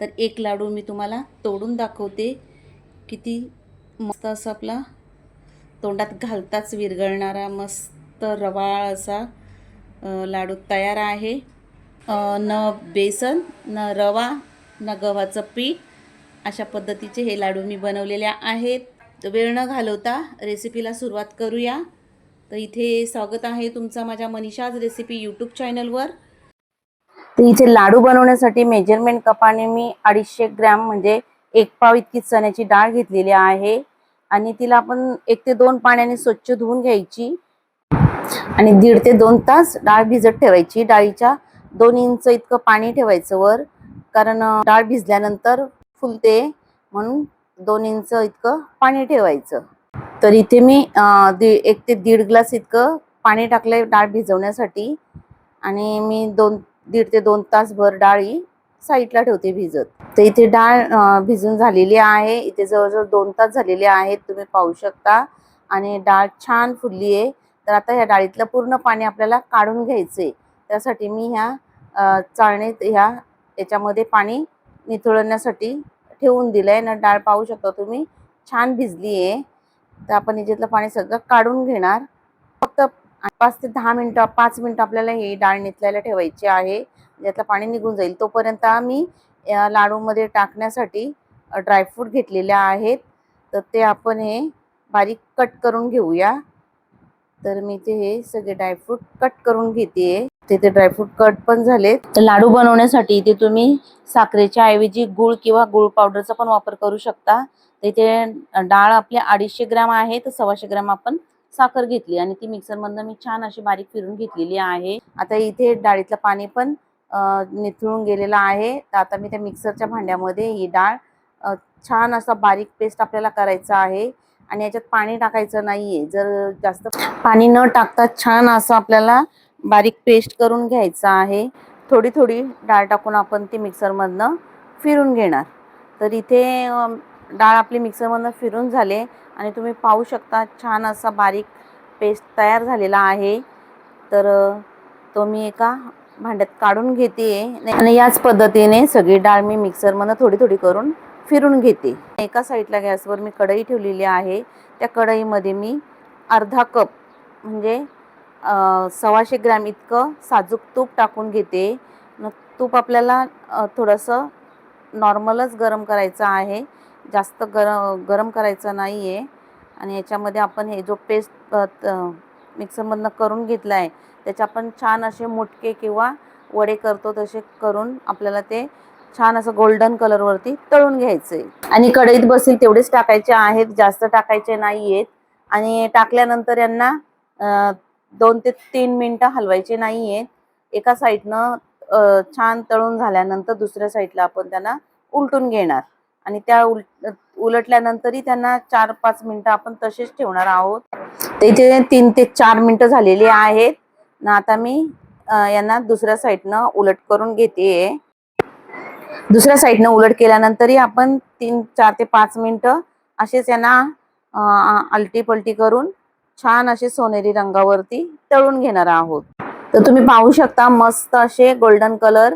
तर एक लाडू मी तुम्हाला तोडून दाखवते. किती मस्त असं आपला तोंडात घालताच विरघळणारा मस्त रवाळ असा लाडू तयार आहे. न बेसन न रवा न गव्हाचं पीठ अशा पद्धतीचे हे लाडू मी बनवलेले आहेत. वेळ न घालवता रेसिपीला सुरुवात करूया. तर इथे स्वागत आहे तुमचा माझ्या मनीषाज रेसिपी यूट्यूब चॅनलवर तर इथे लाडू बनवण्यासाठी मेजरमेंट कपाने मी अडीचशे ग्रॅम म्हणजे एक पाव इतकी चण्याची डाळ घेतलेली आहे. आणि तिला आपण एक ते दोन पाण्याने स्वच्छ धुवून घ्यायची. आणि दीड ते दोन तास डाळ भिजत ठेवायची. डाळीच्या दोन इंच इतकं पाणी ठेवायचं वर. कारण डाळ भिजल्यानंतर फुलते म्हणून दोन इंच इतकं पाणी ठेवायचं. तर इथे मी एक ते दीड ग्लास इतकं पाणी टाकलंय डाळ भिजवण्यासाठी. आणि मी दोन दीड ते दोन तास भर डाळी साईडला ठेवते भिजत. तर इथे डाळ भिजून झालेली आहे. इथे जवळजवळ दोन तास झालेले आहेत. तुम्ही पाहू शकता. आणि डाळ छान फुलली आहे. तर आता ह्या डाळीतलं पूर्ण पाणी आपल्याला काढून घ्यायचंय. त्यासाठी मी ह्या चाळणीत ह्या याच्यामध्ये पाणी निथळण्यासाठी ठेवून दिलंय. ना डाळ पाहू शकता तुम्ही छान भिजली आहे. तर आपण याच्यातलं पाणी सगळं काढून घेणार. पाच ते दहा मिनिटं पाच मिनिटं आपल्याला हे डाळ निथळायला ठेवायची आहे. यातलं पाणी निघून जाईल तोपर्यंत आम्ही या लाडूमध्ये टाकण्यासाठी ड्रायफ्रूट घेतलेले आहेत. तर ते आपण हे बारीक कट करून घेऊया. तर मी ते हे सगळे ड्रायफ्रूट कट करून घेते तिथे ड्रायफ्रूट कट पण झाले तर लाडू बनवण्यासाठी इथे तुम्ही साखरेच्या ऐवजी गुळ किंवा गुळ पावडरचा पण वापर करू शकता. तर इथे डाळ आपली अडीचशे ग्रॅम आहे तर सव्वाशे ग्रॅम आपण साखर घेतली आणि ती मिक्सरमधनं मी छान अशी बारीक फिरून घेतलेली आहे. आता इथे डाळीतलं पाणी पण निथळून गेलेलं आहे. तर आता मी त्या मिक्सरच्या भांड्यामध्ये ही डाळ छान असा बारीक पेस्ट आपल्याला करायचा आहे. आणि याच्यात पाणी टाकायचं नाहीये. जर जास्त पाणी न टाकता छान असं आपल्याला बारीक पेस्ट करून घ्यायचं आहे. थोडी थोडी डाळ टाकून आपण ती मिक्सरमधनं फिरून घेणार. तर इथे डाळ आपली मिक्सरमधनं फिरून झाले. आणि तुम्ही पाहू शकता छान असा बारीक पेस्ट तयार झालेला आहे. तर तो मी एका भांड्यात काढून घेते आणि याच पद्धतीने सगळी डाळ मी मिक्सरमधनं थोडी थोडी करून फिरून घेते. एका साईडला गॅसवर मी कढई ठेवलेली आहे. त्या कढईमध्ये मी अर्धा कप म्हणजे सव्वाशे ग्रॅम इतकं साजूक तूप टाकून घेते. तूप आपल्याला थोडंसं नॉर्मलच गरम करायचं आहे. जास्त गरम गरम करायचं नाही आहे आणि याच्यामध्ये आपण हे जो पेस्ट मिक्सरमधनं करून घेतला आहे त्याचे आपण छान असे मुटके किंवा वडे करतो तसे करून आपल्याला ते छान असं गोल्डन कलरवरती तळून घ्यायचं. आहे आणि कढईत बसेल तेवढेच टाकायचे आहेत जास्त टाकायचे नाही आहेत आणि टाकल्यानंतर यांना दोन ते तीन मिनटं हलवायचे नाही आहेत एका साईडनं छान तळून झाल्यानंतर दुसऱ्या साईडला आपण त्यांना उलटून घेणार. आणि त्या उल उलटल्यानंतरही त्यांना चार पाच मिनटं आपण तसेच ठेवणार आहोत. तर इथे तीन ते चार मिनटं झालेली आहेत. ना आता मी यांना दुसऱ्या साईडनं उलट करून घेते. दुसऱ्या साईडनं उलट केल्यानंतरही आपण तीन चार ते पाच मिनटं असेच यांना अलटी पलटी करून छान असे सोनेरी रंगावरती तळून घेणार आहोत. तर तुम्ही पाहू शकता मस्त असे गोल्डन कलर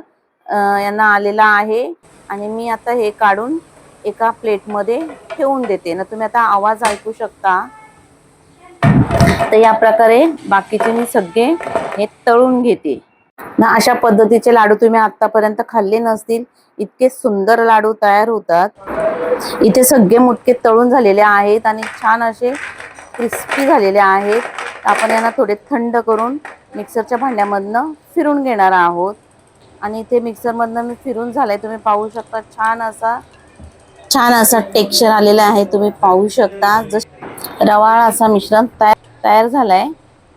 यांना आलेला आहे. आणि मी आता हे काढून एका प्लेटमध्ये ठेवून देते. ना तुम्ही आता आवाज ऐकू शकता. तर या प्रकारे बाकीचे मी सगळे हे तळून घेते. ना अशा पद्धतीचे लाडू तुम्ही आतापर्यंत खाल्ले नसतील. इतके सुंदर लाडू तयार होतात. इथे सगळे मुटके तळून झालेले आहेत आणि छान असे क्रिस्पी झालेले आहेत. आपण यांना थोडे थंड करून मिक्सरच्या भांड्यामधनं फिरून घेणार आहोत. आणि इथे मिक्सरमधनं मी फिरून झालंय. तुम्ही पाहू शकता छान असा छान असा टेक्स्चर आलेला आहे तुम्ही पाहू शकता. जस रवाळ असा मिश्रण तयार तयार झालाय.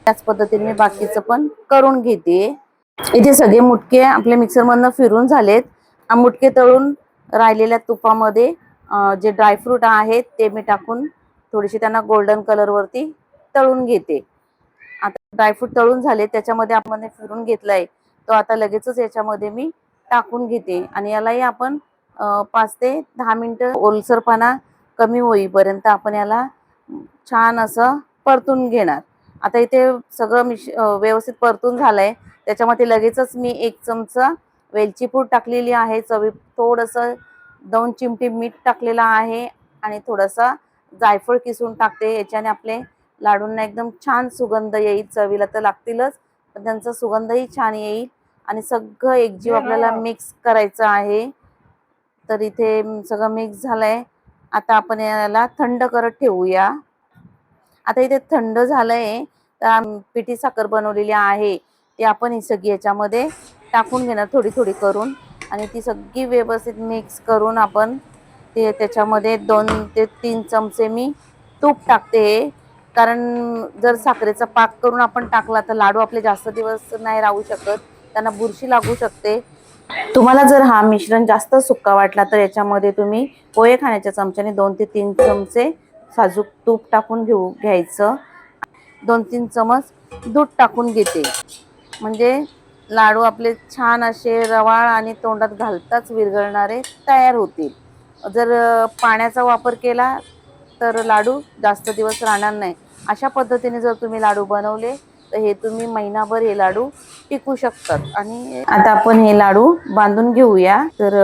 त्याच पद्धतीने मी बाकीचं पण करून घेते. इथे सगळे मुटके आपल्या मिक्सरमधनं फिरून झालेत. मुटके तळून राहिलेल्या तुपामध्ये जे ड्रायफ्रूट आहेत ते मी टाकून थोडीशी त्यांना गोल्डन कलरवरती तळून घेते. आता ड्रायफ्रूट तळून झाले त्याच्यामध्ये आपण फिरून घेतलाय. तो आता लगेचच याच्यामध्ये मी टाकून घेते. आणि यालाही आपण पाच ते दहा मिनिटं ओलसरपणा कमी होईपर्यंत आपण याला छान असं परतून घेणार. आता इथे सगळं मिश व्यवस्थित परतून झालंय. त्याच्यामध्ये लगेचच मी एक चमचा वेलची पूड टाकलेली आहे. चवी थोडंसं दोन चिमटी मीठ टाकलेलं आहे आणि थोडंसं जायफळ किसून टाकते. याच्याने आपले लाडूंना एकदम छान सुगंध येईल. चवीला तर लागतीलच पण त्यांचा सुगंधही छान येईल आणि सगळं एकजीव आपल्याला मिक्स करायचं आहे. तर इथे सगळं मिक्स झालंय. आता आपण याला थंड करत ठेवूया. आता इथे थंड झालंय. तर पिठी साखर बनवलेली आहे. ती आपण ही सगळी याच्यामध्ये टाकून घेणार थोडी थोडी करून. आणि ती सगळी व्यवस्थित मिक्स करून आपण ते त्याच्यामध्ये दोन ते तीन चमचे मी तूप टाकते. कारण जर साखरेचा पाक करून आपण टाकला तर लाडू आपले जास्त दिवस नाही राहू शकत. त्यांना बुरशी लागू शकते. तुम्हाला जर हा मिश्रण जास्त सुक्का वाटला तर याच्यामध्ये तुम्ही पोहे खाण्याच्या चमच्याने दोन ते तीन चमचे साजूक तूप टाकून घेऊ घ्यायचं. दोन तीन चमच दूध टाकून घेते. म्हणजे लाडू आपले छान असे रवाळ आणि तोंडात घालताच विरघळणारे तयार होतील. जर पाण्याचा वापर केला तर लाडू जास्त दिवस राहणार नाही. अशा पद्धतीने जर तुम्ही लाडू बनवले हे तुम्ही महिनाभर हे लाडू टिकू शकतात. आणि आता आपण हे लाडू बांधून घेऊया. तर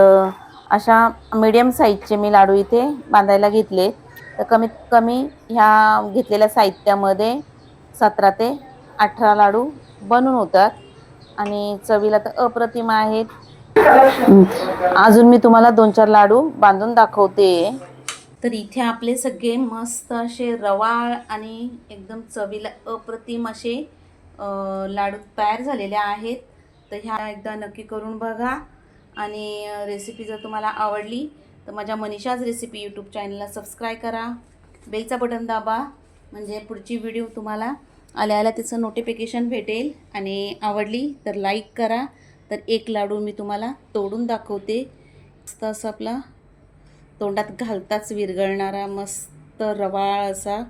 अशा मीडियम साईजचे मी लाडू इथे बांधायला घेतले. तर कमीत कमी ह्या घेतलेल्या साहित्यामध्ये सतरा ते अठरा लाडू बनून होतात. आणि चवीला तर अप्रतिम आहेत. अजून मी तुम्हाला दोन चार लाडू बांधून दाखवते. तर इथे आपले सगळे मस्त असे रवाळ आणि एकदम चवीला अप्रतिम असे लाडू तयार झालेले आहेत. तर ह्या एकदा नक्की करून बघा. आणि रेसिपी जर तुम्हाला आवडली तर माझ्या मनीषाज रेसिपी यूट्यूब चॅनलला सबस्क्राईब करा. बेलचा बटन दाबा म्हणजे पुढची व्हिडिओ तुम्हाला आल्या आल्या त्याचं नोटिफिकेशन भेटेल. आणि आवडली तर लाईक करा. तर एक लाडू मी तुम्हाला तोडून दाखवते. मस्त असं आपला तोंडात घालताच विरघळणारा मस्त रवाळ असा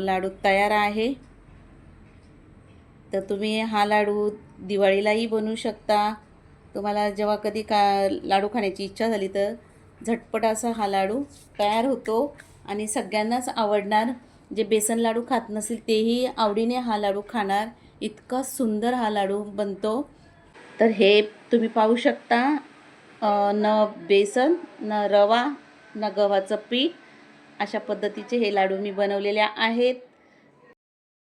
लाडू तयार आहे. तर तुम्ही हा लाडू दिवाळीलाही बनवू शकता. तुम्हाला जेव्हा कधी का लाडू खाण्याची इच्छा झाली तर झटपट असा हा लाडू तयार होतो आणि सगळ्यांनाच आवडणार. जे बेसन लाडू खात नसेल तेही आवडीने हा लाडू खाणार. इतका सुंदर हा लाडू बनतो. तर हे तुम्ही पाहू शकता. न बेसन न रवा न गव्हाचं पीठ. अशा पद्धतीचे हे लाडू मी बनवलेले आहेत.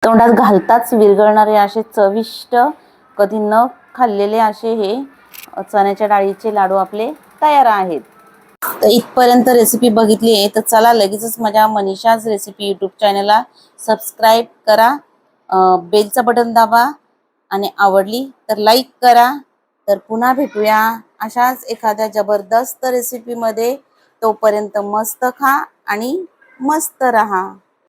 तोंडात घालताच विरघळणारे असे चविष्ट कधी न खाल्लेले असे हे चण्याच्या डाळीचे लाडू आपले तयार आहेत. तर इथपर्यंत रेसिपी बघितली आहे तर चला लगेचच माझ्या मनीषाज रेसिपी यूट्यूब चॅनलला सबस्क्राईब करा बेलचं बटन दाबा आणि आवडली तर लाईक करा. तर पुन्हा भेटूया अशाच एखाद्या जबरदस्त रेसिपीमध्ये तोपर्यंत मस्त खा आणि मस्त रहा.